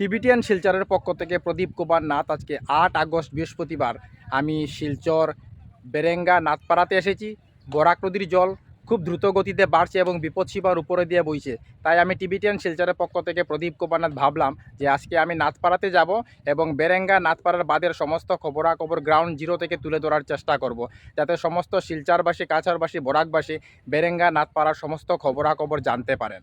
Tibetan শিলচরের পক্ষ থেকে প্রদীপ কুমার নাথ আজকে আট আগস্ট বৃহস্পতিবার। আমি শিলচর বেরেঙ্গা নাথপাড়াতে এসেছি। বরাক নদীর জল খুব দ্রুত গতিতে বাড়ছে এবং বিপদসীমার উপরে দিয়ে বইছে। তাই আমি টিবিটিয়ান শিলচরের পক্ষ থেকে প্রদীপ কুমার নাথ ভাবলাম যে আজকে আমি নাথপাড়াতে যাব এবং বেরেঙ্গা নাথপাড়ার বাদের সমস্ত খবরাখবর গ্রাউন্ড জিরো থেকে তুলে ধরার চেষ্টা করব। যাতে সমস্ত শিলচারবাসী কাছারবাসী বরাকবাসী বেরেঙ্গা নাথপাড়ার সমস্ত খবরাখবর জানতে পারেন।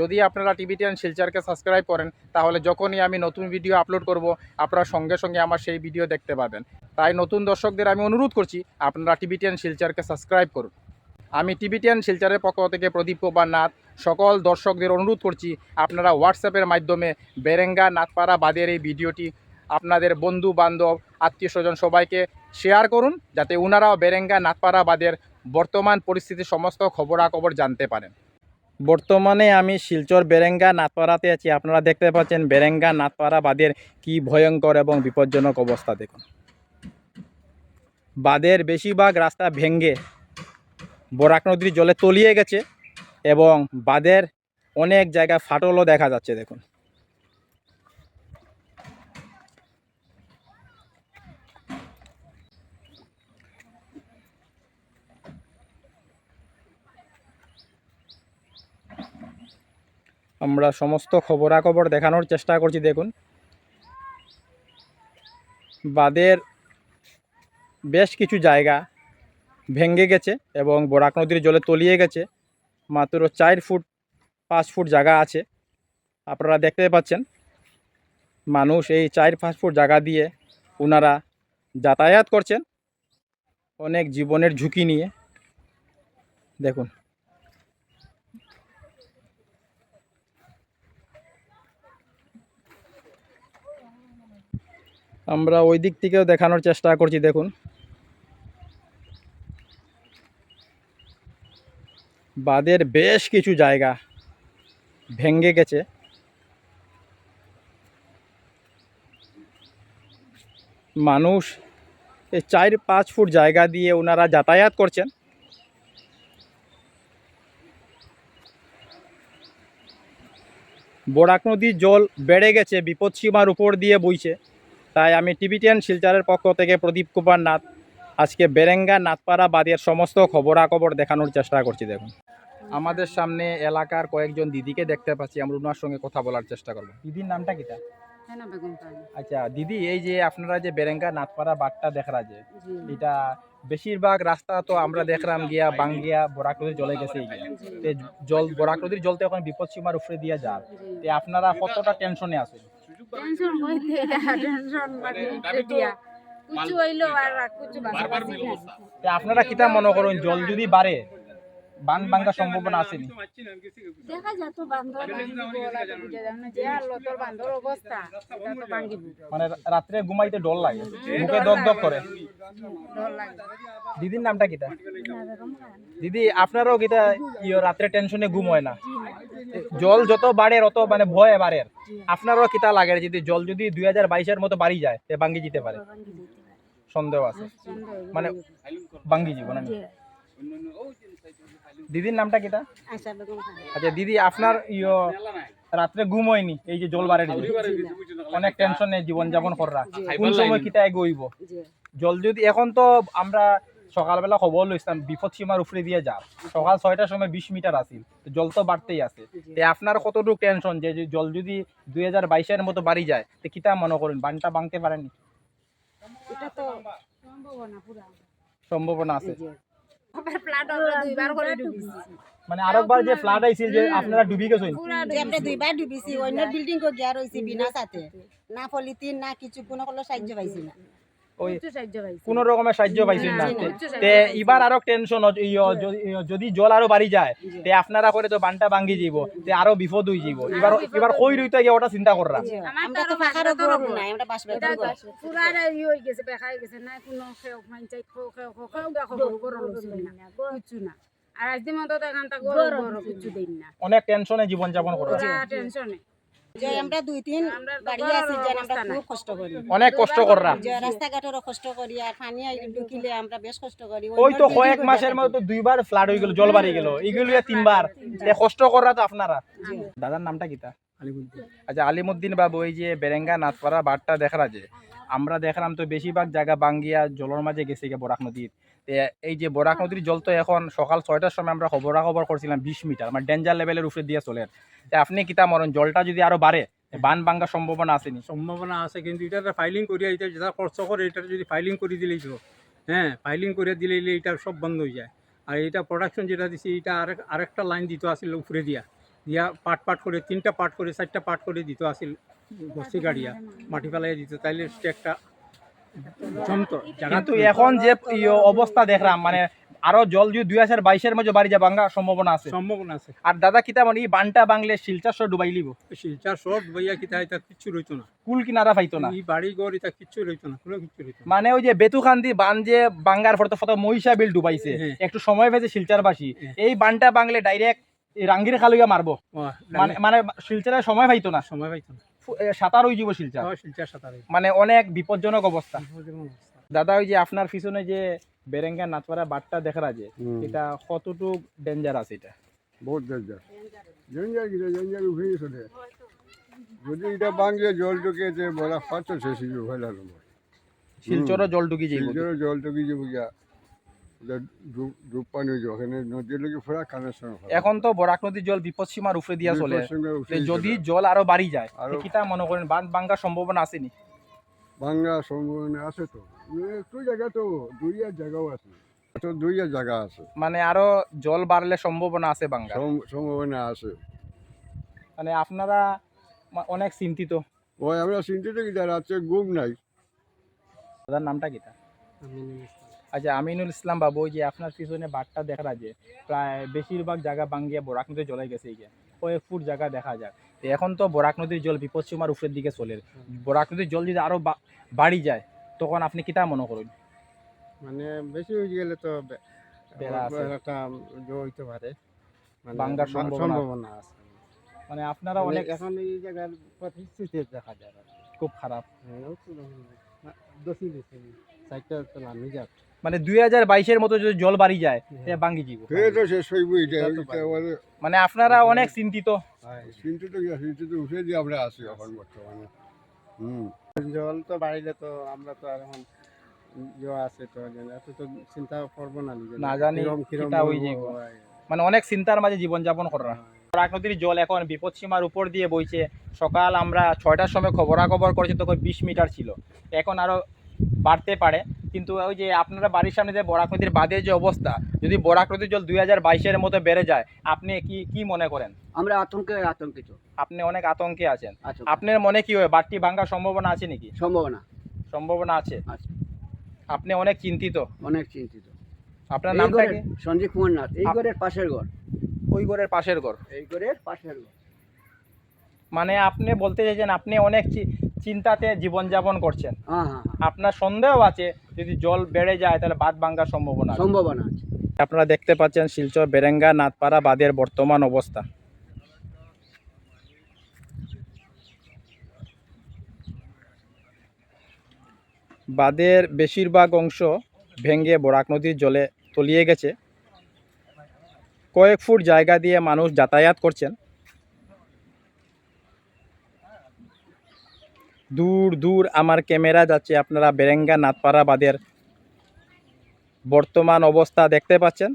যদি আপনারা টিভিটিয়ান শিলচারকে সাবস্ক্রাইব করেন, তাহলে যখনই আমি নতুন ভিডিও আপলোড করব, আপনারা সঙ্গে সঙ্গে আমার সেই ভিডিও দেখতে পাবেন। তাই নতুন দর্শকদের আমি অনুরোধ করছি, আপনারা টিভিটিয়ান শিলচারকে সাবস্ক্রাইব করুন। আমি টিভিটিয়ান শিলচারের পক্ষ থেকে প্রদীপ কুমার নাথ, সকল দর্শকদের অনুরোধ করছি, আপনারা হোয়াটসঅ্যাপের মাধ্যমে বেরেঙ্গা, নাথপাড়া বাদের এই ভিডিওটি আপনাদের বন্ধু, বান্ধব, আত্মীয় স্বজন সবাইকে শেয়ার করুন, যাতে ওনারাও বেরেঙ্গা, নাথপাড়া বাদের বর্তমান পরিস্থিতির সমস্ত খবরাখবর জানতে পারেন। বর্তমানে আমি শিলচর বেরেঙ্গা নাথপাড়াতে আছি। আপনারা দেখতে পাচ্ছেন বেরেঙ্গা নাথপাড়া বাদের কি ভয়ঙ্কর এবং বিপজ্জনক অবস্থা, দেখুন। বাদের বেশিরভাগ রাস্তা ভেঙ্গে বরাক নদীর জলে তলিয়ে গেছে এবং বাদের অনেক জায়গায় ফাটলও দেখা যাচ্ছে, দেখুন। আমরা সমস্ত খবরাখবর দেখানোর চেষ্টা করছি, দেখুন। বাদের বেশ কিছু জায়গা ভেঙে গেছে এবং বরাক নদীর জলে তলিয়ে গেছে। মাত্র চার ফুট, পাঁচ ফুট জায়গা আছে। আপনারা দেখতে পাচ্ছেন, মানুষ এই চার, পাঁচ ফুট জায়গা দিয়ে ওনারা যাতায়াত করছেন। অনেক জীবনের ঝুঁকি নিয়ে। দেখুন। আমরা ওই দিক থেকেও দেখানোর চেষ্টা করছি, দেখুন। বাদের বেশ কিছু জায়গা ভেঙ্গে গেছে। মানুষ এই চার পাঁচ ফুট জায়গা দিয়ে ওনারা যাতায়াত করছেন। বরাক নদীর জল বেড়ে গেছে, বিপদসীমার উপর দিয়ে বইছে। তাই আমি টিভিটিয়ান শিলচারের পক্ষ থেকে প্রদীপ কুমার নাথ আজকে বেরেঙ্গা নাথপাড়া বাদের সমস্ত খবরাখবর দেখানোর চেষ্টা করছি দেখুন। আমাদের সামনে এলাকার কয়েকজন দিদিকে দেখতে পাচ্ছি আমরা ওনার সঙ্গে কথা বলার চেষ্টা করব। দিদির নামটা কিটা হেনা আচ্ছা দিদি এই যে আপনারা যে বেরেঙ্গা নাথপাড়া বাটটা দেখরা যে এটা বেশিরভাগ রাস্তা তো আমরা দেখলাম গিয়া বাঙ্গিয়া বরাক নদীর জলে গেছে তে জল বরাক নদীর জল তো এখন বিপদ সীমার উপরে দিয়ে যায় তে আপনারা কতটা টেনশনে আছেন? টেনশন হইতে টেনশন মানে কিছু হইল আর কিছু আপনারা কিতা মনে করুন জল যদি বাড়ে বান ভাঙ্গার সম্ভাবনা আছে নি? দেখা তো যায় বান্ধর অবস্থা তো ভাঙ্গিব মানে রাত্রে ঘুমাইতে ডর লাগে। মুখে দগ দগ করে। দিদির নামটা কিটা? দিদি আপনারও কিটা ইয়ে রাত্রে টেনশনে ঘুম হয় না? জল যত বাড়ে অত মানে ভয় বাড়ে। আপনারও কিতা লাগে যদি জল যদি দুই হাজার বাইশের মতো বাড়ি যায় তে ভাঙ্গি যেতে পারে। সন্দেহ আছে। মানে ভাঙ্গিব। ভাঙ্গি জীব না জি। দিদির নামটা কিটা বেগম খান আচ্ছা দিদি আপনার ইয়ে রাত্রে ঘুম হয়নি এই যে জল বাড়ে। অনেক টেনশনে জীবন যাপন করা কোন সময় কিতা এগোইব জি। জল যদি এখন তো আমরা সকালবেলা খবর লইছিলাম বিপদ সীমার উপরে দিয়ে যাও। সকাল ছয়টার সময় বিশ মিটার আছিল তো জল তো বাড়তেই আছে। তে আপনার কতটুকু টেনশন যে যে জল যদি দুই হাজার বাইশের মতো বাড়ি যায় তো কিতা মনে করেন বানটা ভাঙতে পারেনি এটা তো সম্ভাবনা আছে। আবার ফ্লাড আমরা দুইবার করে ডুবিছি। মানে আরেকবার যে ফ্লাড আইছিল যে আপনারা ডুবি গেছেন? যে আমরা দুইবার ডুবিছি অন্য বিল্ডিং গিয়া রইছি বিনা সাথে। না পলিথিন না কিছু কোনো কোনো সাহায্য পাইছি না। ওই কিছু সাহায্য পাইছি। কোনো রকমের সাহায্য পাইছেন না। তে পাইছি। এবার আরও টেনশন যদি জল আরও বাড়ি যায় তে আপনারা করে তো বানটা ভাঙ্গি যাব তে আরও বিপদ হয়ে যাব এবার এবার কই রইতে গিয়ে ওটা চিন্তা কররা। আমরা তো তো আরও পাখার উপর নাই আমরা বাস পুরা ই হয়ে গেছে বেকার গেছে না কোনো খেও মানচাই খেও খেও খেও খেও গা খবর গরম না কিছু না। আর আজ দিন মতো এখান থেকে গরম গরম কিছু দেন না। অনেক টেনশনে জীবন যাপন কররা। পুরা টেনশনে যে আমরা দুই তিন বাড়ি আছি যে আমরা খুব কষ্ট করি। অনেক কষ্ট কররা যে রাস্তাঘাটেরও কষ্ট করি আর পানি ঢুকিলে আমরা বেশ কষ্ট করি। ওই তো কয়েক মাসের মধ্যে দুইবার ফ্লাড হয়ে গেল জল বাড়ি গেল। এগুলো তিনবার কষ্ট কররা তো আপনারা? দাদার নামটা কিতা আচ্ছা আলিমুদ্দিন বাবু এই যে বেরেঙ্গা নাথপাড়া বাটটা দেখারা যে আমরা দেখলাম তো বেশিরভাগ জায়গা বাঙ্গিয়া জলের মাঝে গেছে গিয়ে বরাক নদীর। এই যে বরাক নদীর জল তো এখন সকাল ছয়টার সময় আমরা খবরা খবরাখবর করছিলাম বিশ মিটার মানে ডেঞ্জার লেভেলের উপরে দিয়ে চলে তে আপনি কিতা মরণ? জলটা যদি আরও বাড়ে বান ভাঙ্গার সম্ভাবনা আসেনি? সম্ভাবনা আছে কিন্তু এটা ফাইলিং করিয়া এটা যেটা খরচ করে এটা যদি ফাইলিং করে দিলেই তো হ্যাঁ ফাইলিং করে দিলে এটা সব বন্ধ হয়ে যায়। আর এটা প্রোডাকশন যেটা দিছি এটা আরেক আরেকটা লাইন দিতে আসিল উপরে দিয়া। দিয়া পাট পাট করে তিনটা পাট করে চারটা পাট করে দিতে আসিল বস্তি গাড়িয়া। মাটি ফেলাই দিত তাইলে একটা কিন্তু এখন যে অবস্থা দেখলাম মানে আরও জল যদি দুই হাজার বাইশের মধ্যে বাড়ি যা ভাঙ্গার সম্ভাবনা আছে। সম্ভাবনা আছে। আর দাদা কিতা মানে এই বানটা বাংলে ডুবাই লিব? শিলচার সব বইয়া কিতা এটা কিচ্ছু রইতো না। কুল কিনারা পাইতো না। এই বাড়ি ঘর এটা কিচ্ছু রইতো না কোনো কিচ্ছু রইতো না। মানে ওই যে বেতুখান্দি বান যে বাঙ্গার ফটো ফটো মহিষা বিল ডুবাইছে। হ্যাঁ। একটু সময় পেয়েছে শিলচার বাসী হ্যাঁ। এই বানটা বাংলে ডাইরেক্ট রাঙ্গির খালুয়া মারবো। মানে মানে শিলচারের সময় পাইতো না। সময় পাইতো না। সাঁতার হয়ে যাব শিলচার। শিলচার মানে অনেক বিপজ্জনক অবস্থা। দাদা ওই যে আপনার পিছনে যে বেরেঙ্গা নাচপাড়া বাটটা দেখা যে এটা কতটুক ডেঞ্জার আছে এটা? বহুত ডেঞ্জার ডেঞ্জার কি ডেঞ্জার উঠে চলে যদি এটা বাংলে জল ঢুকে যে বলা ফাটো শেষ হয়ে যাবে জল ঢুকি যাইব। নিজেরও জল ঢুকে যাব গিয়া এটা ডুব ডুব পানি ওখানে নদীর লোকে কানেকশন এখন তো বরাক নদীর জল বিপদ সীমার উপরে দিয়া চলে। যদি জল আরও বাড়ি যায় কিতা মনে করেন বান ভাঙ্গার সম্ভাবনা আসেনি বাংলা সম্ভাবনা আছে তো। একটু জায়গা তো দুই আর জায়গাও আছে। তো দুই আর জায়গা আছে। মানে আরও জল বাড়লে সম্ভাবনা আছে সম- সম্ভাবনা আছে। মানে আপনারা অনেক চিন্তিত। ওই আমরা চিন্তিত কি রাত্রে ঘুম নাই। দাদার নামটা কিতা? আচ্ছা আমিনুল ইসলাম বাবু যে আপনার পিছনে বাটটা দেখা যায় প্রায় বেশিরভাগ জায়গা বাঙ্গিয়া বরাক নদী জলে গেছে এই কয়েক ফুট জায়গা দেখা যায়। তো এখন তো বরাক নদীর জল বিপদসীমার উপরের দিকে চলে। বরাক নদীর জল যদি আরও বাড়ি যায় তখন আপনি কিতা মনে করুন? মানে বেশি হয়ে গেলে তো। একটা হইতে পারে। মানে সম্ভাবনা। সম্ভাবনা আছে। মানে আপনারা মানে অনেক এখন এই জায়গার পরিস্থিতি দেখা যায়। খুব খারাপ। হ্যাঁ, দোষী সাইডটা তো নামি মানে দুই হাজার বাইশের মতো যদি জল বাড়ি যায় বাঙ্গি এটা পারবে। আমাদের মানে আপনারা অনেক চিন্তিত। চিন্তিত চিন্তিত উঠে দিয়ে আমরা আছি এখন বর্তমানে। হুম। জল তো বাড়িলে তো আমরা তো আর এখন জো আছে তো এত তো চিন্তা করব না না জানি হয়ে। হয়। মানে অনেক চিন্তার মাঝে জীবনযাপন করা। বরাক নদীর জল এখন বিপদসীমার উপর দিয়ে বইছে। সকাল আমরা ছয়টার সময় খবরাখবর করেছি তখন বিশ মিটার ছিল। এখন আরও বাড়তে পারে। কিন্তু ওই যে আপনারা বাড়ির সামনে যে বরাক নদীর বাঁধের যে অবস্থা যদি বরাক নদীর জল দুই হাজার বাইশের মতো বেড়ে যায় আপনি কি কি মনে করেন? আমরা আতঙ্কে আতঙ্কিত। আপনি অনেক আতঙ্কে আছেন। আপনার মনে কি হয় বাড়তি ভাঙ্গার সম্ভাবনা আছে নাকি? সম্ভাবনা। সম্ভাবনা আছে। আপনি অনেক চিন্তিত। অনেক চিন্তিত। আপনার নামটা কি? সঞ্জীব কুমার নাথ এই ঘরের পাশের ঘর। ওই ঘরের পাশের ঘর। এই ঘরের পাশের ঘর। মানে আপনি বলতে চাইছেন আপনি অনেক চিন্তাতে জীবনযাপন করছেন। হ্যাঁ হ্যাঁ হ্যাঁ, আপনার সন্দেহ আছে যদি জল বেড়ে যায় তাহলে বাঁধ ভাঙ্গার সম্ভাবনা। সম্ভাবনা আছে। আপনারা দেখতে পাচ্ছেন শিলচর বেরেঙ্গা নাথপাড়া বাঁধের বর্তমান অবস্থা। বাঁধের বেশিরভাগ অংশ ভেঙে বরাক নদীর জলে তলিয়ে গেছে। কয়েক ফুট জায়গা দিয়ে মানুষ যাতায়াত করছেন। দূর দূর আমার ক্যামেরা যাচ্ছে আপনারা বেরেঙ্গা নাথপাড়া বাদের বর্তমান অবস্থা দেখতে পাচ্ছেন।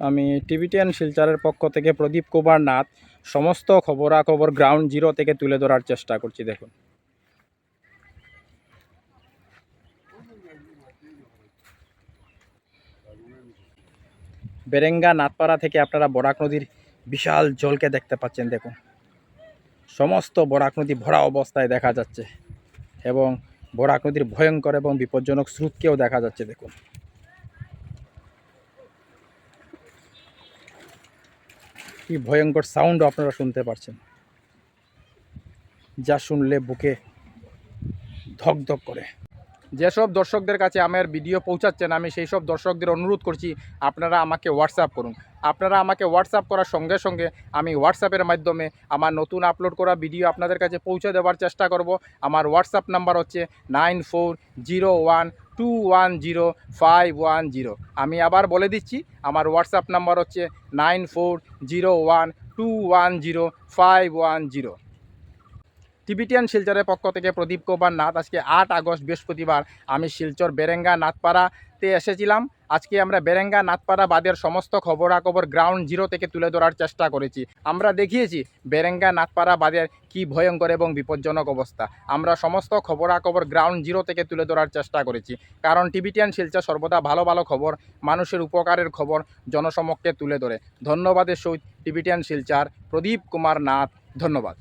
আমি টিভি টেন শিলচরের পক্ষ থেকে প্রদীপ কুমার নাথ, সমস্ত খবরাখবর গ্রাউন্ড জিরো থেকে তুলে ধরার চেষ্টা করছি, দেখুন। বেরেঙ্গা নাথপাড়া থেকে আপনারা বরাক নদীর বিশাল জলকে দেখতে পাচ্ছেন, দেখুন। সমস্ত বরাক নদী ভরা অবস্থায় দেখা যাচ্ছে এবং বরাক নদীর ভয়ঙ্কর এবং বিপজ্জনক স্রোতকেও দেখা যাচ্ছে, দেখুন। কি ভয়ঙ্কর সাউন্ড আপনারা শুনতে পারছেন। যা শুনলে বুকে ধক ধক করে। যেসব দর্শকদের কাছে আমার ভিডিও পৌঁছাচ্ছেন, আমি সেই সব দর্শকদের অনুরোধ করছি, আপনারা আমাকে হোয়াটসঅ্যাপ করুন। আপনারা আমাকে হোয়াটসঅ্যাপ করার সঙ্গে সঙ্গে আমি হোয়াটসঅ্যাপের মাধ্যমে আমার নতুন আপলোড করা ভিডিও আপনাদের কাছে পৌঁছে দেওয়ার চেষ্টা করব। আমার হোয়াটসঅ্যাপ নাম্বার হচ্ছে nine four zero one two one zero five one zero আমি আবার বলে দিচ্ছি, আমার হোয়াটসঅ্যাপ নাম্বার হচ্ছে nine four zero one two one zero five one zero Tibetan শিলচরের পক্ষ থেকে প্রদীপ কুমার নাথ। আজকে আট আগস্ট, বৃহস্পতিবার আমি শিলচর বেরেঙ্গা নাথপাড়াতে এসেছিলাম। আজকে আমরা বেরেঙ্গা নাথপাড়া বাদের সমস্ত খবরাখবর গ্রাউন্ড জিরো থেকে তুলে ধরার চেষ্টা করেছি। আমরা দেখিয়েছি বেরেঙ্গা নাথপাড়া বাদের কি ভয়ঙ্কর এবং বিপজ্জনক অবস্থা। আমরা সমস্ত খবরাখবর গ্রাউন্ড জিরো থেকে তুলে ধরার চেষ্টা করেছি। কারণ টিবিটিয়ান শিলচর সর্বদা ভালো ভালো খবর, মানুষের উপকারের খবর জনসমক্ষে তুলে ধরে। ধন্যবাদের সহিত টিবিটিয়ান শিলচার প্রদীপ কুমার নাথ। ধন্যবাদ।